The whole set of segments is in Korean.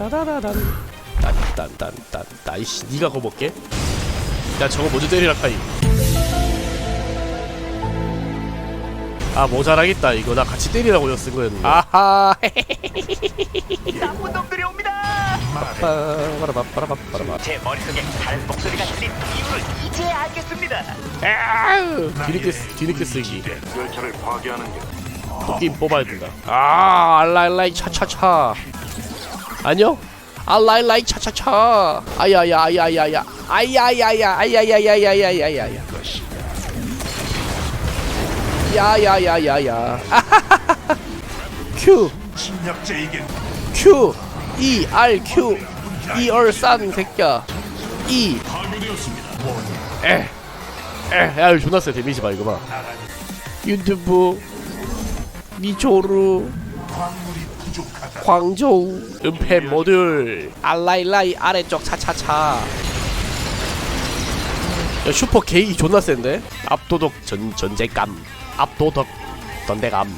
따다다단 딴딴딴딴 나이씨 니가 거 먹게 야 저거 먼저 때리라 카이 아 모자라겠다 이거 나 같이 때리라고 쓴 거였는데 아하 나쁜 놈들이 옵니다. 빠라바빠라바빠라바 제 머릿속에 다른 목소리가 들린 이유를 이제 알겠습니다. 뒤늦게 쓰- 뒤늦게 쓰기 열차를 파괴하는 게 도끼 뽑아야 된다 아 알라 알라 차차차 아니요. 아 라이 라이 차차차. 아야야야야야. 아야야야 아야야야야야야야. 야야야야야. Q. 진력자에겐 Q E R Q 이얼산 새끼야. E. 에. 에. 야, 존나 세 데미지 봐 이거 봐. 유튜브 미초루 광저우. 은폐 모듈. 알라이라이 아래쪽 차차차. 야, 슈퍼 게이 존나 센데? 압도적 전 전제감. 압도적 던데감.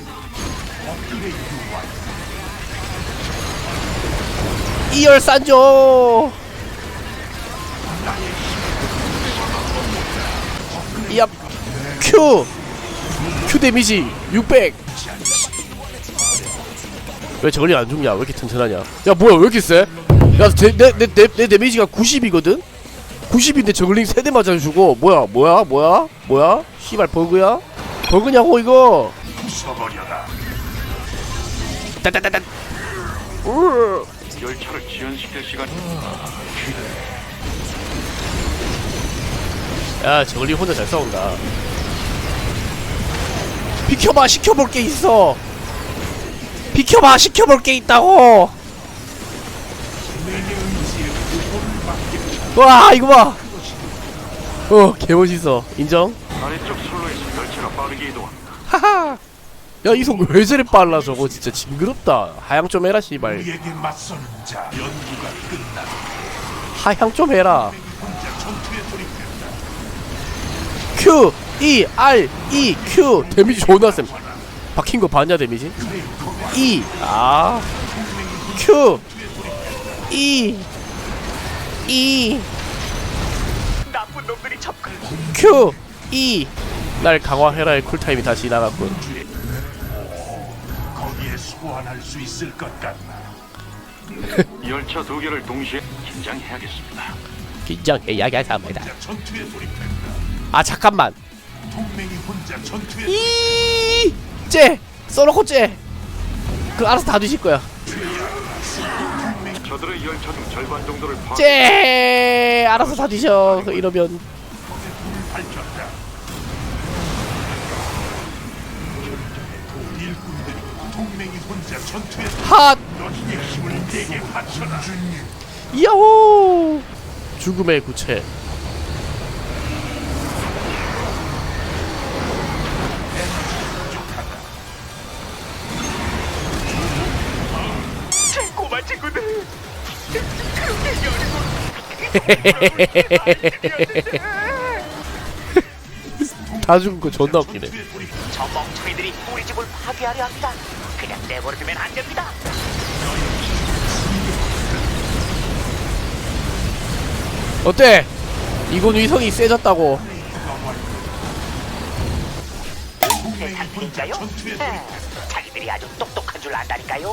이열산조! 얍. Q Q 데미지 600 왜 저리 안 죽냐? 왜 이렇게 튼튼하냐? 야 뭐야 왜 이렇게 세? 야내내내 내, 내 데미지가 90이거든? 90인데 저글링 3대 맞아주고 뭐야 뭐야 뭐야 뭐야? 씨발 버그야? 버그냐고 이거? 따따따따. 열차를 지연시킬 시간. 야 저글링 혼자 잘 싸운다. 비켜봐 시켜볼 게 있어. 비켜봐 시켜볼 게 있다고 와 이거 봐 어, 개멋있어. 인정? 하하! 야, 이송 왜 저리 빨라, 저거. 진짜 징그럽다. 하향 좀 해라, 씨발. 하향 좀 해라. Q, E, R, E, Q. 데미지 존나 쌤. 박힌 거 봤냐 데미지? E 아. Q E E 나쁜 놈들이 접근. Q E 날 강화해라의 쿨타임이 다시 나갔군. 거기에 소환할 수 있을 것 같나? 열차 두 개를 동시에 긴장해야겠습니다. 긴장해 야야야 합니다. 혼자 전투에 돌입했다. 아 잠깐만. 동맹이 혼자 전투에 이. 쟤! 써놓고 쟤! 그 알아서 다 뒤질 거야. 쬐! 알아서 다 뒤져. 그 이러면. 핫! 야호! 죽음의 구체. 친구들 다 죽은 거 존나 웃기네. 저 멍청이들이 우리 집을 파괴하려 합니다. 그냥 내버려두면 안 됩니다. 어때? 이건 위성이 세졌다고. 네, 세상 분인가요? 네, 자기들이 아주 똑똑한 줄 안다니까요.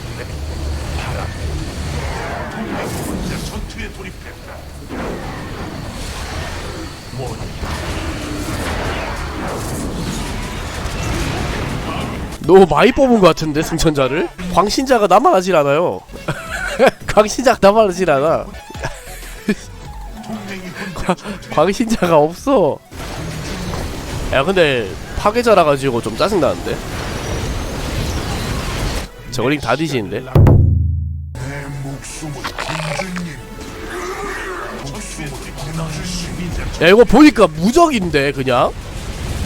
너무 많이 뽑은 것 같은데 승천자를? 광신자가 남아나질 않아요. 광신자가 남아나질 않아. 광신자가 없어. 야 근데 파괴자라 가지고 좀 짜증나는데? 저글링 다 뒤지는데? 야 이거 보니까 무적인데 그냥?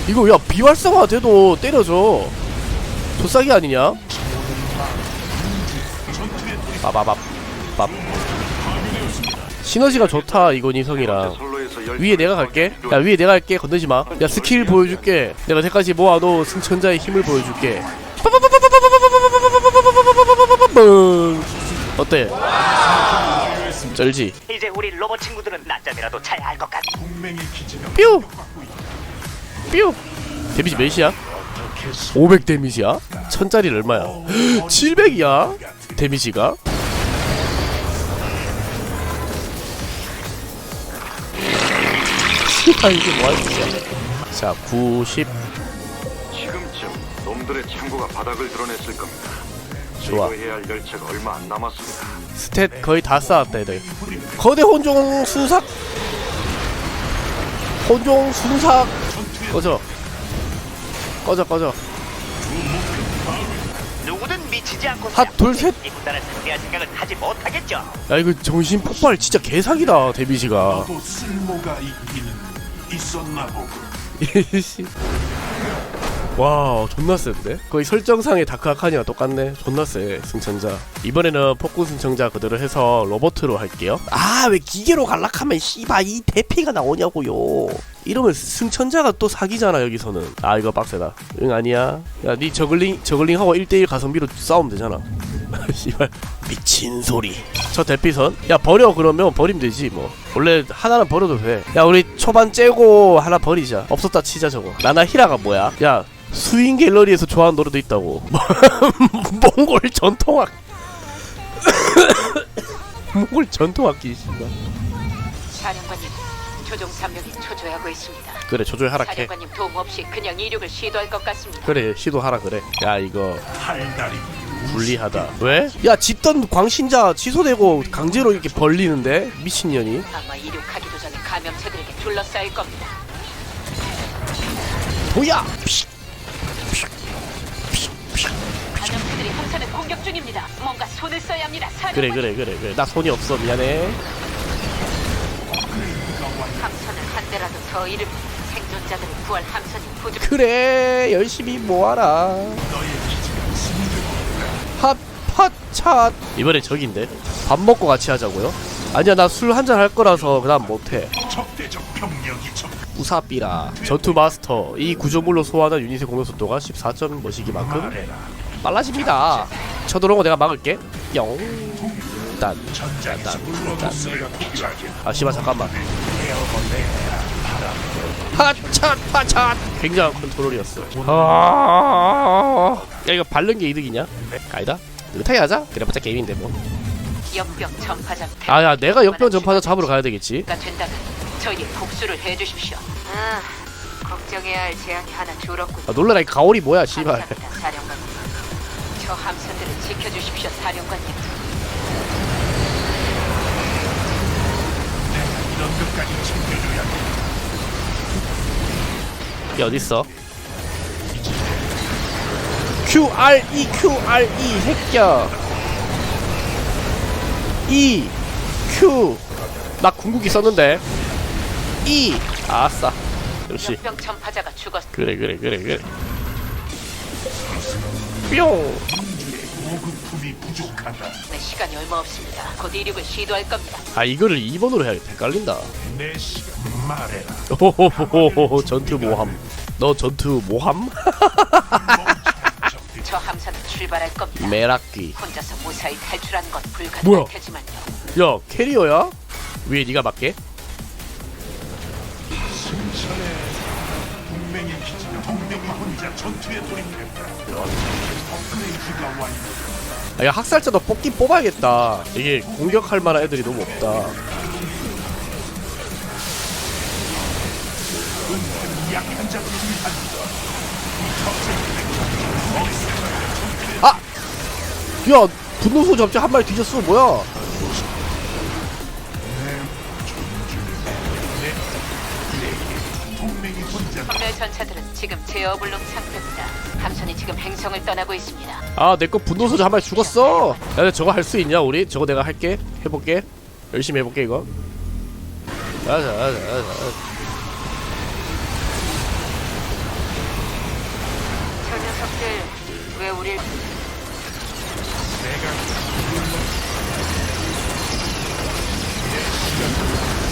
이거 야 비활성화 돼도 때려줘 조싸기 아니냐 빠바밥 밥 시너지가 좋다 이건 이성이랑 열 위에 내가 갈게 야 위에 내가 갈게 건들지 마야 스킬 보여줄게 내가 대까지 모아도 승천자의 힘을 보여줄게 어때 쩔지 이제 우리 로봇 친구들은 낮잠이라도 잘 알 것 같아. 뾰! 뾰! 데미지 몇이야? 500 데미지야? 천짜리를 얼마야? 700이야? 데미지가? 씨발 이게 짓이야 자 90 지금쯤 놈들의 창고가 바닥을 드러냈을 겁니다. 좋아 제거해야 할 열차가 얼마 안 남았습니다. 스탯 거의 다 쌓았다 애들 거대 혼종 순삭 혼종 순삭 꺼져 꺼져 꺼져. 누구든 미치지 않고 핫, 둘, 셋. 이 군단을 상대할 생각은 하지 못하겠죠. 야 이거 정신 폭발 진짜 개사기다 데미지가. 또 쓸모가 있기는 있었나 보고 와 존나 센데? 거의 설정상의 다크아카니와 똑같네. 존나 세 승천자. 이번에는 폭군 승천자 그대로 해서 로버트로 할게요. 아 왜 기계로 갈락하면 씨바 이 대피가 나오냐고요 이러면 승천자가 또 사기잖아 여기서는. 아 이거 빡세다. 응 아니야. 야 니 저글링 저글링하고 1대1 가성비로 싸우면 되잖아. 씨발 미친 소리. 저 대피선? 야 버려 그러면. 버리면 되지 뭐. 원래 하나는 버려도 돼야 우리 초반 째고 하나 버리자. 없었다 치자 저거. 나나 히라가 뭐야? 야 스윙 갤러리에서 좋아하는 노래도 있다고. 몽골 전통악. 몽골 전통악기 씨발. 사령관님, 조종 3명이 초조해하고 있습니다. 그래 조조히 하락해 사령관님 도움 없이 그냥 이륙을 시도할 것 같습니다. 그래 시도하라 그래 야 이거 할다리 불리하다 왜? 야 짓던 광신자 취소되고 강제로 이렇게 벌리는데 미친년이 아마 이륙하기도 전에 감염체들에게 둘러싸일 겁니다. 뭐야 감염체들이 함선을 공격 중입니다. 뭔가 손을 써야 합니다. 그래 사령관님, 그래 그래 그래 나 손이 없어 미안해 함선을 한 대라도 더 잃으면 생존자들을 구할 함선이 부족. 그래 열심히 모아라. 핫팟찻. 이번에 적인데? 밥 먹고 같이 하자고요? 아니야 나 술 한잔 할 거라서 그다음 못해. 적대적 병력이 적 우사삐라. 전투 마스터. 이 구조물로 소화하는 유닛의 공격 속도가 14점 머시기만큼 말해라 빨라집니다. 쳐들어온 거 내가 막을게. 영 딴, 딴, 필요하게 아 씨발 잠깐만 하찻 파찻 굉장한 컨트롤이었어 아, 야 이거 바른 게 이득이냐? 아니다 느긋하게 하자 그래봤자 게임인데 뭐 역병 전파장. 아야 내가 역병 전파자 잡으러 가야 되겠지 가 된다면 저희의 복수를 해주십시오. 아, 걱정해야 할 재앙이 하나 줄었군. 아 놀라라 이 가오리 뭐야 씨발 사령관님. 저 함선들을 지켜주십시오, 사령관님. 것까지 챙겨줘야 돼이 어딨어? QRE QRE 새끼야 E Q. 나 궁극기 썼는데. E. 아싸. 역시. 역병 전파자가 죽었. 그래 그래 그래 그래. 뿅 보급품이 부족하다 네, 시간이 얼마 없습니다. 곧 이륙을 시도할 겁니다. 아 이거를 2번으로 해야겠다 헷갈린다 내 시간 말해라 오호호호호 전투 모함 너 전투 모함? 저 함선은 출발할 겁니다. 메락귀 혼자서 무사히 탈출하는 건 뭐야? 테지만요. 야 캐리어야? 위에 네가 맞게? 승천에 동맹의 기지가 동맹이 혼자 전투에 돌입했다 야 학살자도 뽑긴 뽑아야겠다 이게 공격할 만한 애들이 너무 없다 아! 야 분노소 잡지 한 마리 뒤졌어 뭐야 전차들은 지금 제어불능 상태입니다. 함선이 지금 행성을 떠나고 있습니다. 아, 내 거 분노 소자 한 마리 죽었어. 야, 근데 저거 할 수 있냐, 우리? 저거 내가 할게. 해볼게. 열심히 해볼게, 이거. 가자, 자, 자. 왜 우릴 내 시간,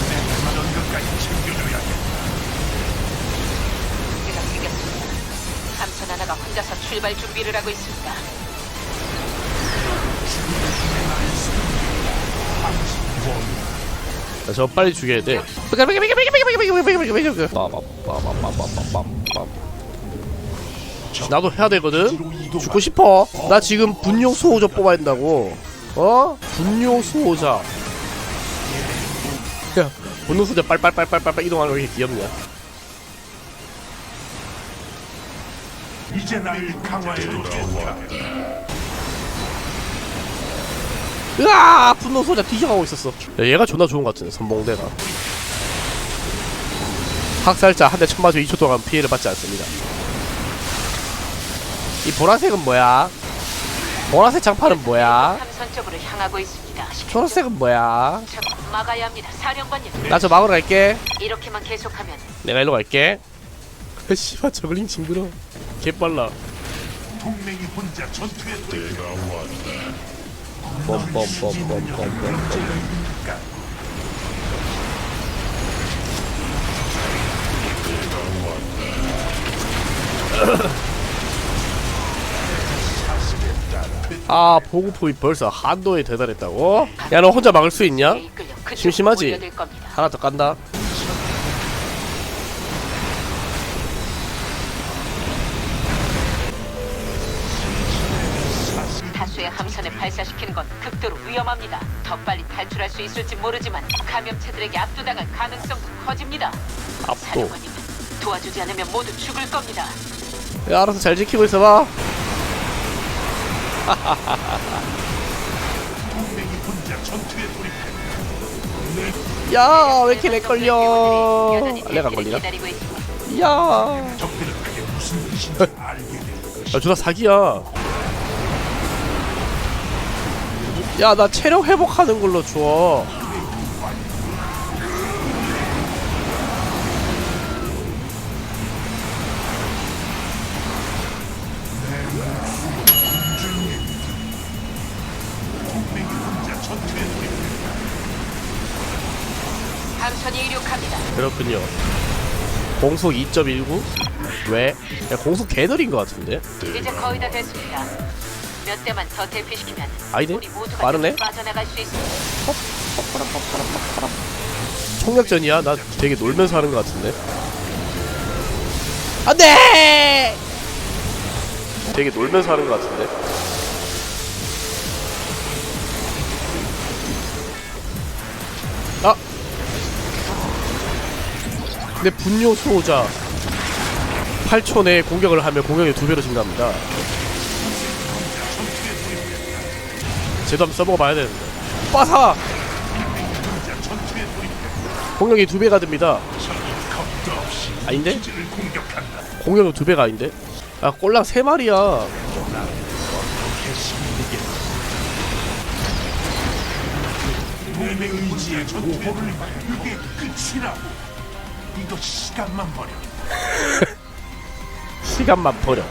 내 모든 까지 챙겨줘야 돼. 전 하나가 혼자서 출발 준비를 하고 있습니다. 야, 저 빨리 죽여야 돼. 나도 해야 되거든. 죽고 싶어. 나 지금 분뇨 수호자 뽑아야 된다고. 어? 분뇨 수호자. 야, 분뇨 수호자 빨빨빨빨빨빨 이동하는 게 귀엽냐? 이제 날 강화해 주겠다. 으아 분노 소자 뒤져가고 있었어 야, 얘가 존나 좋은 것 같은데 선봉대가 학살자 한대쳐 맞아 2초 동안 피해를 받지 않습니다 이 보라색은 뭐야? 보라색 장판은 뭐야? 함선 쪽으로 향하고 있습니다. 초록색은 뭐야? 저 막아야 합니다. 사령관님. 나 저 막으러 갈게 이렇게만 계속하면 내가 일로 갈게 씨발 저글링 징그러 개빨라 동맹이 혼자 전투에 돌입해 뻔뻔뻔뻔뻔뻔 아 보급품이 벌써 한도에 도달했다고? 야 너 혼자 막을 수 있냐? 심심하지? 하나 더 깐다 더 빨리 탈출할 수 있을지 모르지만 감염체들에게 압도당할 가능성도 커집니다. 압도 사령관님, 도와주지 않으면 모두 죽을 겁니다. 야 알아서 잘 지키고 있어봐 동맹이 혼자 전투에 돌입해 야 왜 이렇게 렉 걸려 여전히 렉안 대기를 걸리나? 기다리고 있습니다. 야 적들은 그게 무슨 뜻인지 알게 될 것이다. 야, 주다 사기야. 야, 나 체력 회복하는 걸로 줘. 함선이 이륙합니다. 그렇군요. 공속 2.19? 왜? 야, 공속 개느린 것 같은데? 이제 거의 다 됐습니다. 몇 대만 더 대피시키면 아니네? 우리 모두가 빠르네? 여기서 빠져나갈 수 있습니다. 총력전이야? 나 되게 놀면서 하는 것 같은데? 안 돼! 되게 놀면서 하는 것 같은데? 아! 근데 분뇨 수호자 8초 내에 공격을 하면 공격이 두 배로 증가합니다. 쟤도 한번 써보고 봐야 되는데. 빠사! 공격이 두 배가 됩니다. 아닌데? 공격은 두 배가 아닌데? 아 꼴랑 세 마리야. 시간만 버려. 시간만 버려.